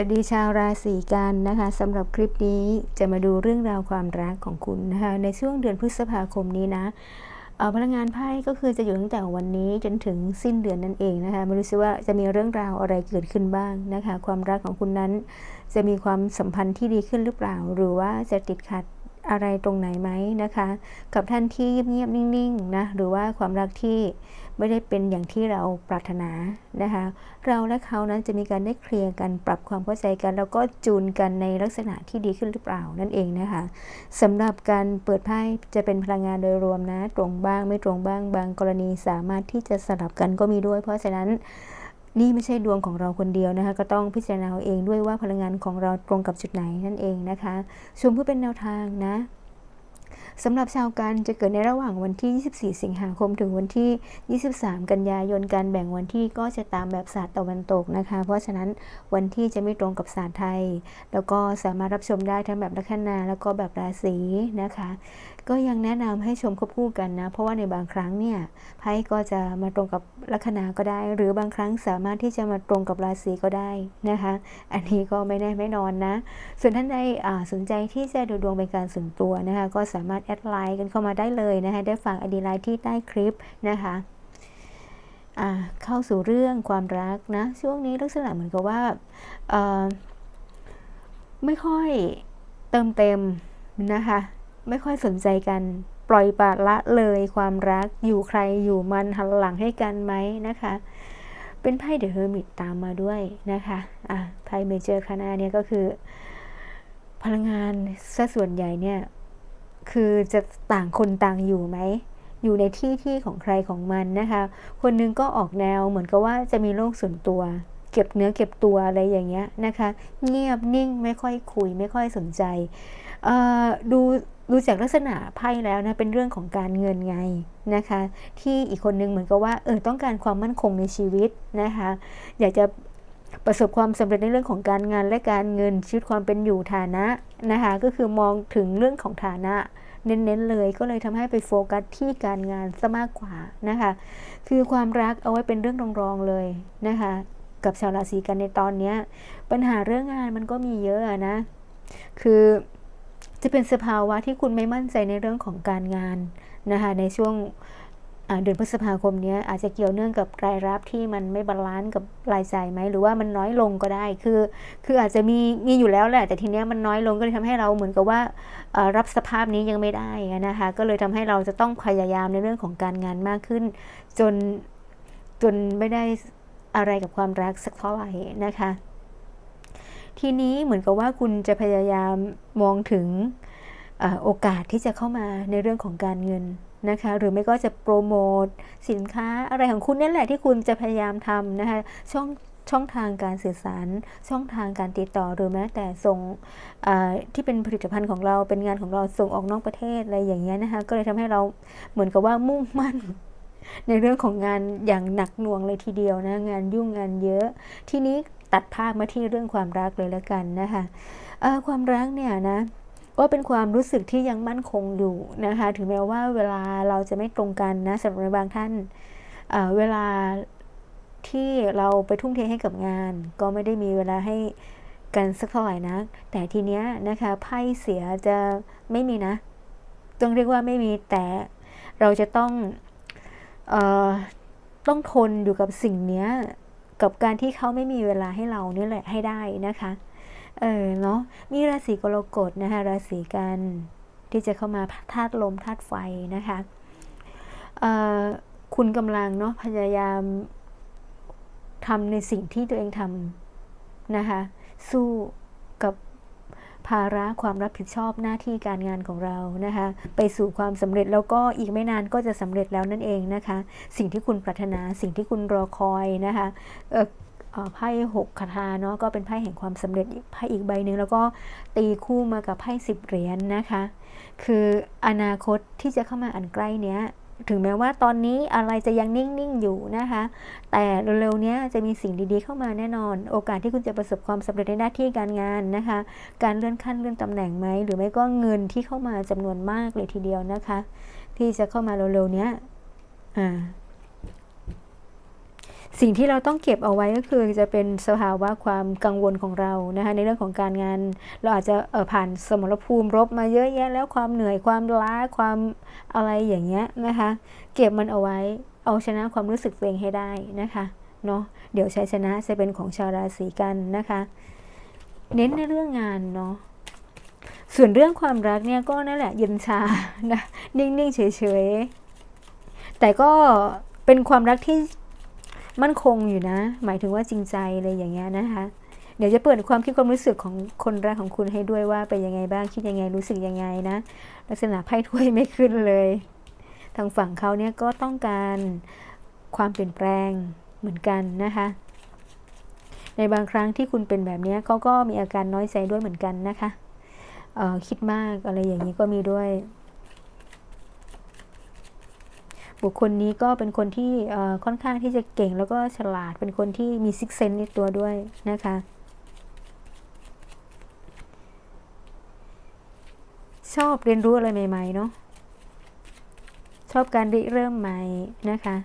วัสดีชาวราศีกันนะคะสำหรับคลิปนี้จะมาดูเรื่องราวความรักของคุณนะคะในช่วงเดือนพฤษภาคมนี้นะพลังงานไพ่ก็คือจะอยู่ตั้งแต่วันนี้จนถึงสิ้นเดือนนั่นเองนะคะไม่รู้สิว่าจะมีเรื่องราวอะไรเกิดขึ้นบ้างนะคะ ความรักของคุณนั้น จะมีความสัมพันธ์ที่ดีขึ้นหรือเปล่า หรือว่าจะติดขัด อะไรตรงไหนไหมนะคะ กับท่านที่เงียบๆนิ่งๆนะหรือว่าความรักที่ไม่ได้เป็นอย่างที่เราปรารถนานะคะ เราและเขานั้นจะมีการได้เคลียร์กันปรับความเข้าใจกัน แล้วก็จูนกันในลักษณะที่ดีขึ้นหรือเปล่านั่นเองนะคะสำหรับการเปิดไพ่จะเป็นพลังงานโดยรวมนะ ตรงบ้างไม่ตรงบ้างบางกรณีสามารถที่จะสลับกันก็มีด้วย เพราะฉะนั้น นี่ไม่ใช่ดวงของเราคนเดียวนะคะ ก็ต้องพิจารณาเอาเองด้วยว่าพลังงานของเราตรงกับจุดไหนนั่นเองนะคะชมเพื่อเป็นแนวทางนะสำหรับชาวกันจะเกิดในระหว่างวันที่ 24 สิงหาคมถึงวันที่ 23 กันยายน การแบ่งวันที่ก็จะตามแบบศาสตร์ตะวันตกนะคะ เพราะฉะนั้นวันที่จะไม่ตรงกับศาสตร์ไทย แล้วก็สามารถรับชมได้ทั้งแบบลัคนาแล้วก็แบบราศีนะคะ ก็ยังแนะนำให้ชมควบคู่กันนะ เพราะว่าในบางครั้งเนี่ยไพ่ก็จะมาตรงกับลัคนาก็ได้ หรือบางครั้งสามารถที่จะมาตรงกับราศีก็ได้นะคะ อันนี้ก็ไม่แน่ไม่นอนนะ ส่วนท่านใดสนใจที่จะดูดวงเป็นการส่วนตัวนะคะ ก็สามารถแอดไลน์กันเข้ามาได้เลยนะคะได้ฝากอดีไลน์ที่ใต้คลิปนะคะเข้าสู่เรื่องความรักนะ ช่วงนี้ลักษณะเหมือนกับว่าไม่ค่อยเติมเต็มนะคะ ไม่ค่อยสนใจกัน ปล่อยปละละเลยความรักอยู่ใครอยู่มันหันหลังให้กันไหมนะคะ เป็นไพ่เดอะเฮอร์มิตตามมาด้วยนะคะอะไพ่เมเจอร์คานาเนี่ยก็คือ พลังงานซะส่วนใหญ่เนี่ยคือจะต่างคนต่างอยู่ไหม อยู่ในที่ที่ของใครของมันนะคะ คนนึงก็ออกแนวเหมือนกับว่าจะมีโลกส่วนตัว เก็บเนื้อเก็บตัวอะไรอย่างเงี้ยนะคะ เงียบนิ่งไม่ค่อยคุยไม่ค่อยสนใจ ดู ดูจากลักษณะไพ่แล้วนะเป็นเรื่องของการเงินไงนะคะ ที่อีกคนนึงเหมือนกับว่าเออต้องการความมั่นคงในชีวิตนะคะ อยากจะประสบความสำเร็จในเรื่องของการงานและการเงินชีวิตความเป็นอยู่ฐานะนะคะก็คือมองถึงเรื่องของฐานะเน้นๆเลยก็เลยทำให้ไปโฟกัสที่การงานซะมากกว่านะคะ คือความรักเอาไว้เป็นเรื่องรองๆเลยนะคะ กับชาวราศีกันในตอนนี้ปัญหาเรื่องงานมันก็มีเยอะนะ คือ จะเป็นสภาวะที่คุณไม่มั่นใจในเรื่องของการงานนะคะในช่วงเดือนพฤษภาคมนี้อาจจะเกี่ยวเนื่องกับรายรับที่มันไม่บาลานซ์กับรายจ่ายไหมหรือว่ามันน้อยลงก็ได้คือคืออาจจะมีมีอยู่แล้วแหละแต่ทีเนี้ยมันน้อยลงก็เลยทำให้เราเหมือนกับว่ารับสภาพนี้ยังไม่ได้นะคะก็เลยทำให้เราจะต้องพยายามในเรื่องของการงานมากขึ้น จนจนไม่ได้อะไรกับความรักสักเท่าไหร่นะคะ ทีนี้เหมือนกับว่าคุณจะพยายามมองถึงอโอกาสที่จะเข้ามาในเรื่องของการเงินนะคะ หรือไม่ก็จะโปรโมทสินค้าอะไรของคุณนี่แหละที่คุณจะพยายามทำนะคะช่องช่องทางการสื่อสาร ช่องทางการติดต่อหรือแม้แต่ส่งที่เป็นผลิตภัณฑ์ของเราเป็นงานของเราส่งออกนอกประเทศอะไรอย่างเงี้ยนะคะก็เลยทำให้เราเหมือนกับว่ามุ่งมั่น ในเรื่องของงานอย่างหนักหน่วงเลยทีเดียวนะงานยุ่งงานเยอะ ทีนี้ ตัดภาพมาที่เรื่องความรักเลยแล้วกันนะคะความรักเนี่ยนะก็เป็นความรู้สึกที่ยังมั่นคงอยู่นะคะถึงแม้ว่าเวลาเราจะไม่ตรงกันนะสำหรับบางท่านเเวลาที่เราไปทุ่มเทให้กับงาน ก็ไม่ได้มีเวลาให้กันสักเท่าไหร่นะแต่ทีเนี้ยนะคะไพ่เสียจะไม่มีนะต้องเรียกว่าไม่มีแต่เราจะต้องออต้องทนอยู่กับสิ่งเนี้ย กับการที่เขาไม่มีเวลาให้เรานี่แหละให้ได้นะคะ เออเนาะมีราศีกรกฎนะคะราศีกันที่จะเข้ามาธาตุลมธาตุไฟนะคะเอ่อคุณกำลังเนาะพยายามทำในสิ่งที่ตัวเองทำนะคะ สู้ ภาระความรับผิดชอบหน้าที่การงานของเรานะคะ ไปสู่ความสำเร็จแล้วก็อีกไม่นานก็จะสำเร็จแล้วนั่นเองนะคะ สิ่งที่คุณปรารถนาสิ่งที่คุณรอคอยนะคะไพ่หกคาถาเนาะก็เป็นไพ่แห่งความสำเร็จไพ่อีกใบหนึ่งแล้วก็ตีคู่มากับไพ่สิบเหรียญนนะคะ คืออนาคตที่จะเข้ามาอันใกล้เนี้ย ถึงแม้ว่าตอนนี้อะไรจะยังนิ่ง ๆ อยู่นะคะ แต่เร็วๆนี้จะมีสิ่งดีๆเข้ามาแน่นอน โอกาสที่คุณจะประสบความสำเร็จในหน้าที่การงานนะคะ การเลื่อนขั้นเลื่อนตำแหน่งไหม หรือไม่ก็เงินที่เข้ามาจำนวนมากเลยทีเดียวนะคะ ที่จะเข้ามาเร็วๆนี้อ่า สิ่งที่เราต้องเก็บเอาไว้ก็คือจะเป็นสภาวะความกังวลของเรานะคะในเรื่องของการงาน เราอาจจะผ่านสมรภูมิรบมาเยอะแยะแล้วความเหนื่อยความล้าความอะไรอย่างเงี้ยนะคะเก็บมันเอาไว้เอาชนะความรู้สึกตัวเองให้ได้นะคะเนาะเดี๋ยวชัยชนะจะเป็นของชาวราศีกันนะคะ เน้นในเรื่องงานเนาะส่วนเรื่องความรักเนี่ยก็นั่นแหละเย็นชานะนิ่งๆเฉยๆแต่ก็เป็นความรักที่ มั่นคงอยู่นะ หมายถึงว่าจริงใจอะไรอย่างเงี้ยนะคะ เดี๋ยวจะเปิดความคิดความรู้สึกของคนรักของคุณให้ด้วยว่าเป็นยังไงบ้างคิดยังไงรู้สึกยังไงนะ ลักษณะไพ่ถ้วยไม่ขึ้นเลย ทางฝั่งเขาเนี่ยก็ต้องการความเปลี่ยนแปลงเหมือนกันนะคะ ในบางครั้งที่คุณเป็นแบบนี้เขาก็มีอาการน้อยใจด้วยเหมือนกันนะคะคิดมากอะไรอย่างนี้ก็มีด้วย บุคคลนี้ก็เป็นคนที่ค่อนข้างที่จะเก่งแล้วก็ฉลาดเป็นคนที่มีซิกเซนในตัวด้วยนะคะชอบเรียนรู้อะไรใหม่ ๆ เนาะชอบการริเริ่มใหม่นะคะ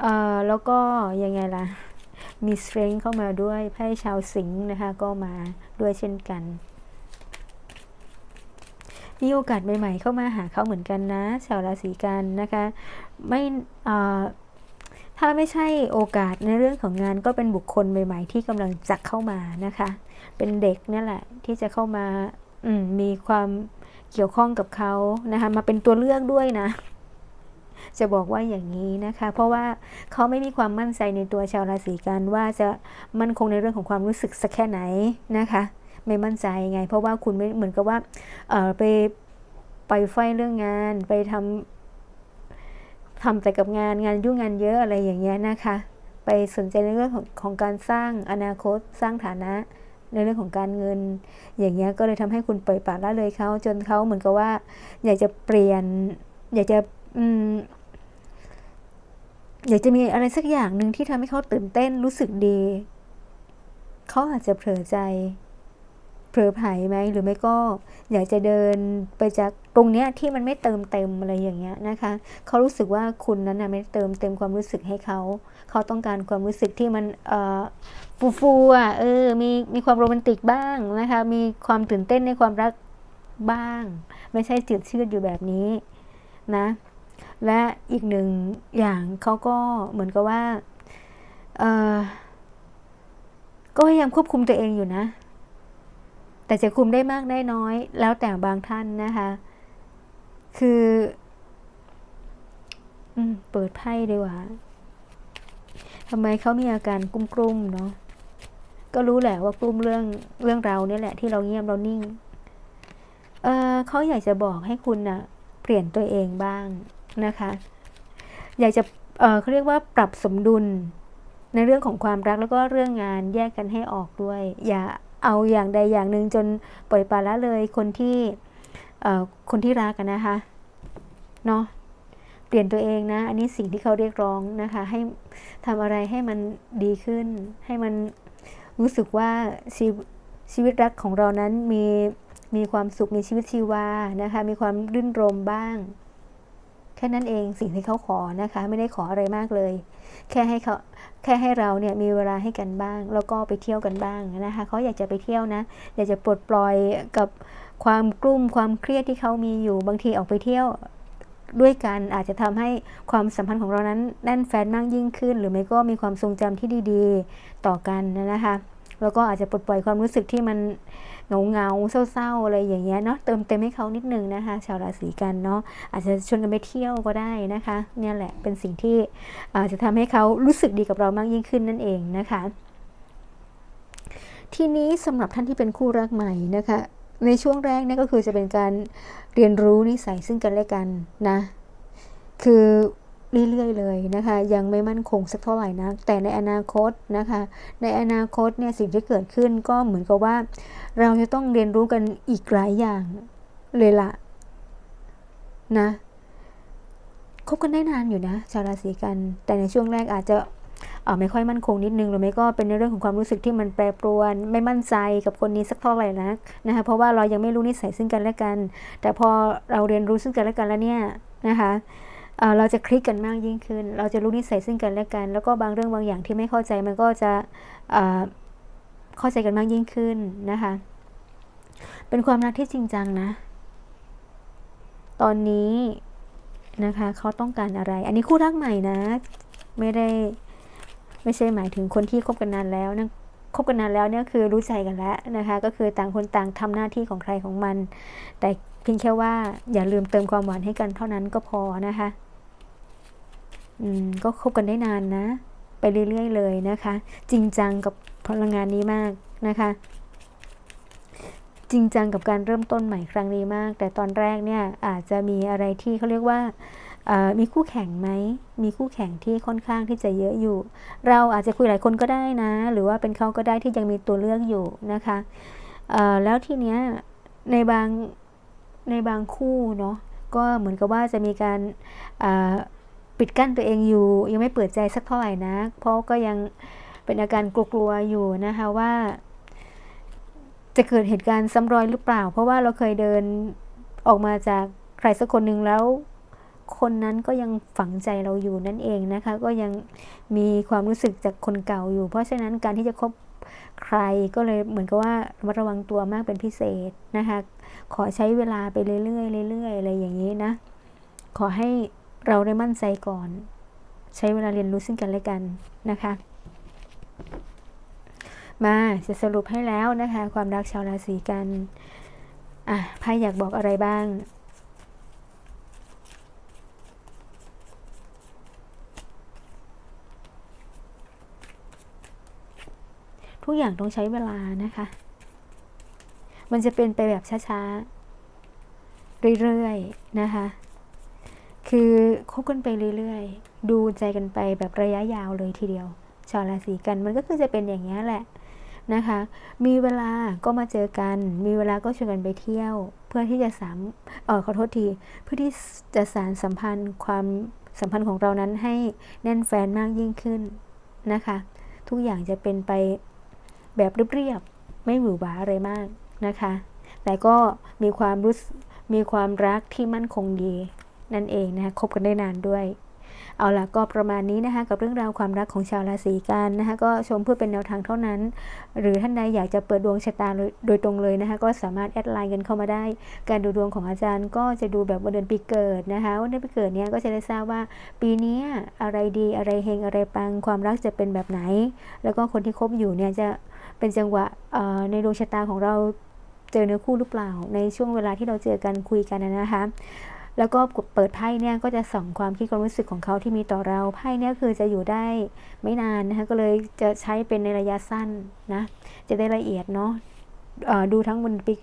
เอ่อแล้วก็ยังไงล่ะ มีสตรน g ์เข้ามาด้วยไพ่ชาวสิงห์นะคะ ก็มาด้วยเช่นกัน มีโอกาสใหม่ๆเข้ามาหาเขาเหมือนกันนะชาวราศีกันนะคะไม่ถ้าไม่ใช่โอกาสในเรื่องของงานก็เป็นบุคคลใหม่ ๆ ที่กำลังจะเข้ามานะคะ เป็นเด็กนั่นแหละที่จะเข้ามาอืมมีความเกี่ยวข้องกับเขานะคะมาเป็นตัวเลือกด้วยนะ จะบอกว่าอย่างนี้นะคะ เพราะว่าเขาไม่มีความมั่นใจในตัวชาวราศีกันว่าจะมั่นคงในเรื่องของความรู้สึกสักแค่ไหนนะคะ ไม่มั่นใจไง เพราะว่าคุณไม่เหมือนกับว่าเออไปไปไฟเรื่องงานไปทำทำแต่กับงานงานยุ่งงานเยอะอะไรอย่างเงี้ยนะคะ ไปสนใจในเรื่องของของการสร้างอนาคตสร้างฐานะในเรื่องของการเงิน อย่างเงี้ยก็เลยทำให้คุณปล่อยปละละเลยเขาจนเขาเหมือนกับว่า อยากจะเปลี่ยน อยากจะอืมอยากจะมีอะไรสักอย่างหนึ่งที่ทำให้เขาตื่นเต้นรู้สึกดี เขาอาจจะเผลอใจ ลอไผ่ไหมหรือไม่ก็อยากจะเดินไปจากตรงเนี้ยที่มันไม่เติมเต็มอะไรอย่างเงี้ยนะคะเขารู้สึกว่าคุณนั้นนะไม่เติมเต็มความรู้สึกให้เขาเขาต้องการความรู้สึกที่มันฟูฟูอะเออมีมีความโรแมนติกบ้างนะคะมีความตื่นเต้นในความรักบ้าง ไม่ใช่จืดชืดอยู่แบบนี้นะและอีกหนึ่งอย่างเขาก็เหมือนกับว่าก็พยายามควบคุมตัวเองอยู่นะ แต่จะคุมได้มากได้น้อย แล้วแต่บางท่านนะคะ คืออเปิดไพ่ดีกว่าทำไมเขามีอาการกุ้มกลุ่มเนาะก็รู้แหละว่ากลุ่มเรื่องเรื่องเราเนี่ยแหละที่เราเงียบเรานิ่งเออเขาอยากจะบอกให้คุณนะ่ะเปลี่ยนตัวเองบ้างนะคะ อยากจะเออเขาเรียกว่าปรับสมดุลในเรื่องของความรักแล้วก็เรื่องงานแยกกันให้ออกด้วย อย่า เอาอย่างใดอย่างหนึ่งจนปล่อยปละละเลยคนที่คนที่รักกันนะคะเนาะเปลี่ยนตัวเองนะ อันนี้สิ่งที่เขาเรียกร้องนะคะ ให้ทำอะไรให้มันดีขึ้น ให้มันรู้สึกว่าชีชีวิตรักของเรานั้นมีมีความสุขมีชีวิตชีวานะคะ มีความรื่นรมบ้าง แค่นั้นเองสิ่งที่เขาขอนะคะ ไม่ได้ขออะไรมากเลย แค่ให้เขาแค่ให้เราเนี่ยมีเวลาให้กันบ้าง แล้วก็ไปเที่ยวกันบ้างนะคะเขาอยากจะไปเที่ยวนะอยากจะปลดปล่อยกับความกลุ้มความเครียดที่เขามีอยู่บางทีออกไปเที่ยวด้วยกันอาจจะทำให้ความสัมพันธ์ของเรานั้นแน่นแฟนมากยิ่งขึ้น หรือไม่ก็มีความทรงจำที่ดี ๆ ต่อกันนะคะ แล้วก็อาจจะปลดปล่อยความรู้สึกที่มันเงาเงาเศร้าๆอะไรอย่างเงี้ยเนาะเติมเต็มให้เขานิดนึงนะคะ ชาวราศีกันเนาะอาจจะชวนกันไปเที่ยวก็ได้นะคะ เนี่ยแหละเป็นสิ่งที่อาจจะทำให้เขารู้สึกดีกับเรามากยิ่งขึ้นนั่นเองนะคะ ทีนี้สำหรับท่านที่เป็นคู่รักใหม่นะคะในช่วงแรกนี่ก็คือจะเป็นการเรียนรู้นิสัยซึ่งกันและกันนะ คือ เรื่อยๆเลยนะคะ ยังไม่มั่นคงสักเท่าไหร่นะแต่ในอนาคตนะคะ ในอนาคตเนี่ยสิ่งที่เกิดขึ้นก็เหมือนกับว่า เราจะต้องเรียนรู้กันอีกหลายอย่างเลยละนะคบกันได้นานอยู่นะชาวราศีกัน แต่ในช่วงแรกอาจจะอไม่ค่อยมั่นคงนิดนึงหรือไม่ก็เป็นในเรื่องของความรู้สึกที่มันแปรปรวน ไม่มั่นใจกับคนนี้สักเท่าไหร่นะนะคะเพราะว่าเรายังไม่รู้นิสัยซึ่งกันและกัน แต่พอเราเรียนรู้ซึ่งกันและกันแล้วเนี่ยนะคะ เราจะคลิกกันมากยิ่งขึ้น เราจะรู้นิสัยซึ่งกันและกัน แล้วก็บางเรื่องบางอย่างที่ไม่เข้าใจมันก็จะเข้าใจกันมากยิ่งขึ้นนะคะ เป็นความรักที่จริงจังนะ ตอนนี้นะคะเขาต้องการอะไร อันนี้คู่รักใหม่นะ ไม่ได้ไม่ใช่หมายถึงคนที่คบกันนานแล้วนะคบกันนานแล้วเนี่ยคือรู้ใจกันแล้วนะคะ ก็คือต่างคนต่างทำหน้าที่ของใครของมัน แต่เพียงแค่ว่าอย่าลืมเติมความหวานให้กันเท่านั้นก็พอนะคะ ก็คบกันได้นานนะ ไปเรื่อยๆเลยนะคะ จริงจังกับพลังงานนี้มากนะคะจริงจังกับการเริ่มต้นใหม่ครั้งนี้มาก แต่ตอนแรกเนี่ยอาจจะมีอะไรที่เขาเรียกว่ามีคู่แข่งไหม มีคู่แข่งที่ค่อนข้างที่จะเยอะอยู่ เราอาจจะคุยหลายคนก็ได้นะ หรือว่าเป็นเขาก็ได้ที่ยังมีตัวเลือกอยู่นะคะแล้วทีเนี้ยในบางในบางคู่เนาะก็เหมือนกับว่าจะมีการ ปิดกั้นตัวเองอยู่ ยังไม่เปิดใจสักเท่าไหร่นะเพราะก็ยังเป็นอาการกลัวๆอยู่นะคะว่า จะเกิดเหตุการณ์ซ้ำรอยหรือเปล่า เพราะว่าเราเคยเดินออกมาจากใครสักคนหนึ่งแล้ว คนนั้นก็ยังฝังใจเราอยู่นั่นเองนะคะ ก็ยังมีความรู้สึกจากคนเก่าอยู่ เพราะฉะนั้นการที่จะคบใครก็เลยเหมือนกับว่าระมัดระวังตัวมากเป็นพิเศษนะคะ ขอใช้เวลาไปเรื่อยๆเรื่อยๆอะไรอย่างนี้นะ ขอให้ เราได้มั่นใจก่อน ใช้เวลาเรียนรู้ซึ่งกันและกันนะคะ มาจะสรุปให้แล้วนะคะ ความรักชาวราศีกันอะไพ่อยากบอกอะไรบ้างทุกอย่างต้องใช้เวลานะคะ มันจะเป็นไปแบบช้าๆ เรื่อยๆ นะคะ คือคบกันไปเรื่อยๆ ดูใจกันไปแบบระยะยาวเลยทีเดียว ชาวราศีกันมันก็คือจะเป็นอย่างนี้แหละนะคะ มีเวลาก็มาเจอกัน มีเวลาก็ชวนกันไปเที่ยว เพื่อที่จะสามเออขอโทษที เพื่อที่จะสารสัมพันธ์ความสัมพันธ์ของเรานั้นให้แน่นแฟนมากยิ่งขึ้นนะคะ ทุกอย่างจะเป็นไปแบบเรียบๆ ไม่หวือหวาอะไรมากนะคะ แต่ก็มีความรู้สึกมีความรักที่มั่นคงดี นั่นเองนะคะคบกันได้นานด้วย เอาล่ะก็ประมาณนี้นะคะกับเรื่องราวความรักของชาวราศีกันนะคะก็ชมเพื่อเป็นแนวทางเท่านั้น หรือท่านใดอยากจะเปิดดวงชะตาโดยตรงเลยนะคะก็สามารถแอดไลน์กันเข้ามาได้ การดูดวงของอาจารย์ ก็จะดูแบบวันเดือนปีเกิดนะคะวันเดือนปีเกิดเนี้ยก็จะได้ทราบว่า ปีนี้อะไรดีอะไรเฮงอะไรปังความรักจะเป็นแบบไหน แล้วก็คนที่คบอยู่เนี่ยจะเป็นจังหวะในดวงชะตาของเราเจอเนื้อคู่หรือเปล่าในช่วงเวลาที่เราเจอกันคุยกันนะคะ แล้วก็เปิดไพ่เนี่ยก็จะส่องความคิดความรู้สึกของเขาที่มีต่อเราไพ่เนี่ยคือจะอยู่ได้ไม่นานนะคะก็เลยจะใช้เป็นในระยะสั้นนะจะได้ละเอียดเนาะดูทั้งบนปี